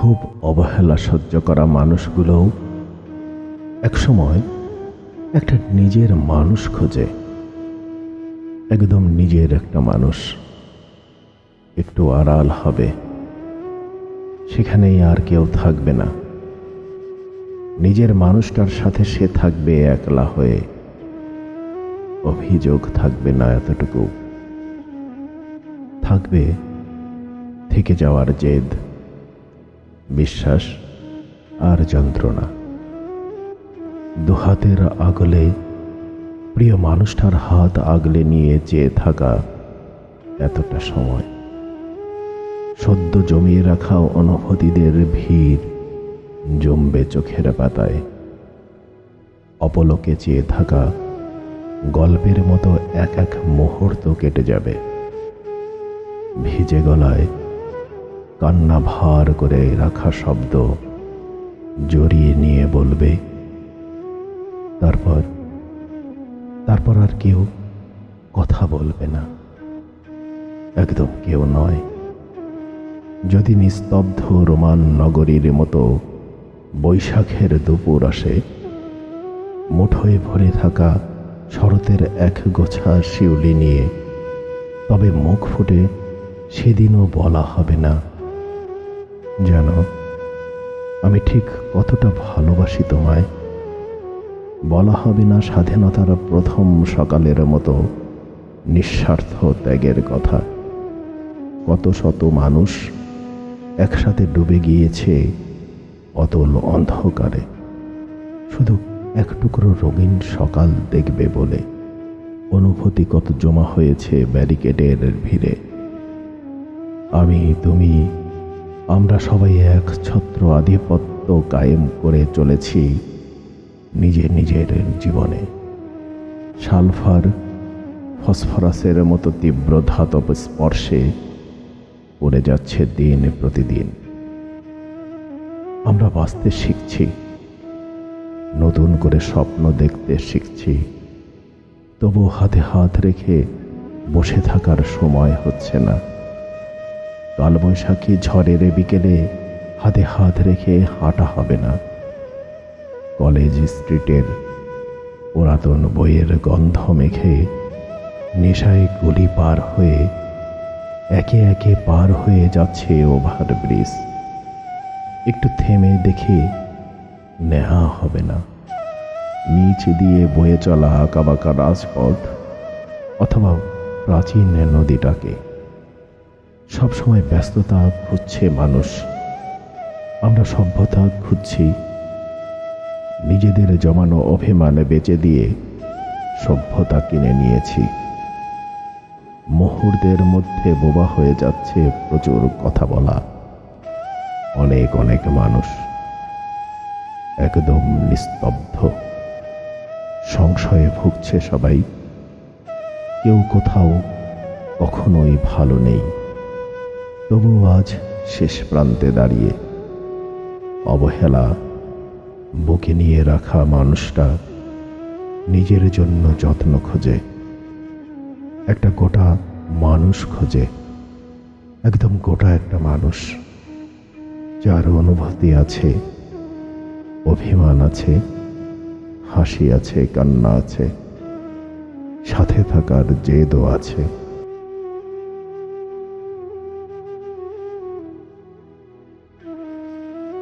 খুব অবহেলা সহ্য করা মানুষগুলোও একসময় একটা নিজের মানুষ খোঁজে। একদম নিজের একটা মানুষ। একটু আড়াল হবে। সেখানেই আর কেউ থাকবে না। নিজের মানুষটার সাথে সে থাকবে একলা হয়ে। অভিযোগ থাকবে না এতটুকু। থাকবে থেকে যাওয়ার জেদ। বিশ্বাস আর যন্ত্রণা। দুহাতের আগলে প্রিয় মানুষটার হাত আগলে নিয়ে চেয়ে থাকা এতটা সময়। সদ্য জমিয়ে রাখা অনুভূতিদের ভিড় জমবে চোখের পাতায়। অপলকে চেয়ে থাকা গল্পের মতো এক এক মুহূর্ত কেটে যাবে। ভিজে গলায় কান্না ভার করে রাখা শব্দ জড়িয়ে নিয়ে বলবে, তারপর তারপর আর কেউ কথা বলবে না। একদম কেউ নয়। যদি নিস্তব্ধ রোমান নগরীর মতো বৈশাখের দুপুর আসে, মুঠোয় ভরে থাকা শরতের এক গোছা শিউলি নিয়ে, তবে মুখ ফুটে সেদিনও বলা হবে না। জানো, আমি ঠিক কতটা ভালোবাসি তোমায়। বলা হবে না স্বাধীনতার প্রথম সকালের মতো নিঃস্বার্থ ত্যাগের কথা। কত শত মানুষ একসাথে ডুবে গিয়েছে অতল অন্ধকারে। শুধু এক টুকরো রঙিন সকাল দেখবে বলে অনুভূতি কত জমা হয়েছে ব্যারিকেডের ভিড়ে। আমি, তুমি আমরা সবাই এক ছত্র আধিপত্য কায়েম করে চলেছি নিজের নিজের জীবনে। সালফার ফসফরাসের মতো তীব্র ধাতব স্পর্শে পড়ে যাচ্ছে দিন প্রতিদিন। আমরা বাঁচতে শিখছি, নতুন করে স্বপ্ন দেখতে শিখছি। তবু হাতে হাত রেখে বসে থাকার সময় হচ্ছে না। কালবৈশাখী ঝড়ের বিকেলে হাতে হাত রেখে হাঁটা হবে না। কলেজ স্ট্রিটের পুরাতন বইয়ের গন্ধ মেখে নেশায় গুলি পার হয়ে একে একে পার হয়ে যাচ্ছে ওভার ব্রিজ। একটু থেমে দেখে নেহা হবে না। নিচ দিয়ে বয়ে চলা আঁকাবাঁকা রাজপথ অথবা প্রাচীন নদীটাকে। সবসময় ব্যস্ততা খুঁজছে মানুষ। আমরা সভ্যতা খুঁজছি। নিজেদের জমানো অভিমানে বেঁচে দিয়ে সভ্যতা কিনে নিয়েছি। মুহূর্তের মধ্যে বোবা হয়ে যাচ্ছে প্রচুর কথা বলা। অনেক অনেক মানুষ একদম নিস্তব্ধ। সংশয়ে ভুগছে সবাই। কেউ কোথাও কখনোই ভালো নেই। তবু আজ শেষ প্রান্তে দাঁড়িয়ে অবহেলা বুকে নিয়ে রাখা মানুষটা নিজের জন্য যত্ন খোঁজে, একটা গোটা মানুষ খোঁজে, একদম গোটা একটা মানুষ যার অনুভূতি আছে, অভিমান আছে, হাসি আছে, কান্না আছে, সাথে থাকার জেদও আছে।